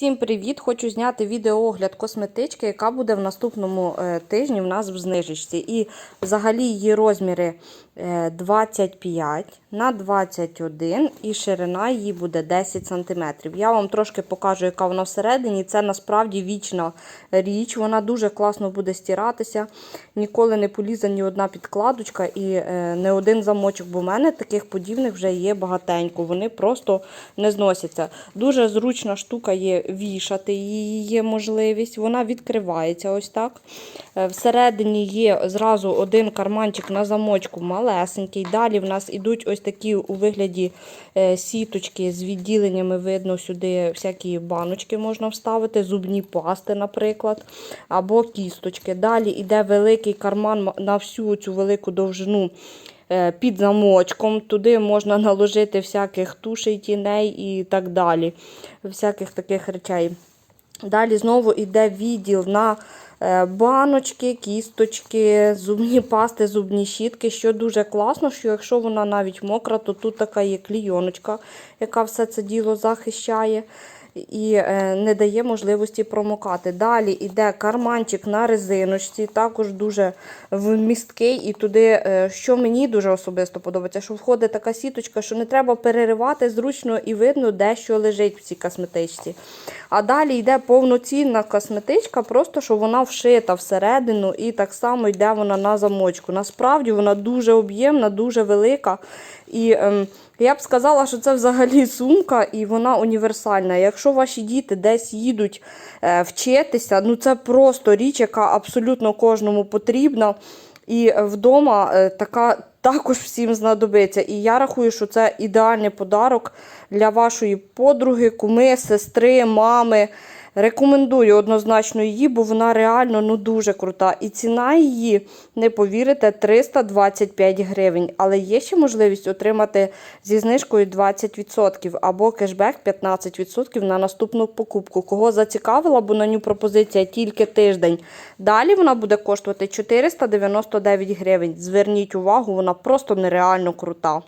Всім привіт! Хочу зняти відеоогляд косметички, яка буде в наступному е, тижні в нас в знижечці. І взагалі її розміри 25 на 21 і ширина її буде 10 см. Я вам трошки покажу, яка вона всередині. Це насправді вічна річ. Вона дуже класно буде стиратися. Ніколи не полізе ні одна підкладочка і е, не один замочок, бо в мене таких подібних вже є багатенько. Вони просто не зносяться. Дуже зручна штука є вішати її є можливість. Вона відкривається ось так. Е, Всередині є зразу один карманчик на замочку малесенький. Далі в нас ідуть ось такі у вигляді е, сіточки з відділеннями. Видно, сюди всякі баночки можна вставити, зубні пасти, наприклад, або кісточки. Далі йде великий карман на всю цю велику довжину е, під замочком. Туди можна наложити всяких тушей, тіней і так далі. Всяких таких речей. Далі знову йде відділ на баночки, кісточки, зубні пасти, зубні щітки. Що дуже класно, що якщо вона навіть мокра, то тут така є клійоночка, яка все це діло захищає. І е, не дає можливості промокати. Далі йде карманчик на резиночці, також дуже вмісткий. І туди, е, що мені дуже особисто подобається, що входить така сіточка, що не треба переривати зручно і видно, де що лежить в цій косметичці. А далі йде повноцінна косметичка, просто що вона вшита всередину, і так само йде вона на замочку. Насправді вона дуже об'ємна, дуже велика. І ем, я б сказала, що це взагалі сумка і вона універсальна. Якщо ваші діти десь їдуть е, вчитися, ну це просто річ, яка абсолютно кожному потрібна. І вдома е, така також всім знадобиться. І я рахую, що це ідеальний подарок для вашої подруги, куми, сестри, мами. Рекомендую однозначно її, бо вона реально ну, дуже крута. І ціна її, не повірите, 325 гривень. Але є ще можливість отримати зі знижкою 20% або кешбек 15% на наступну покупку. Кого зацікавила, бо на ню пропозиція тільки тиждень. Далі вона буде коштувати 499 гривень. Зверніть увагу, вона просто нереально крута.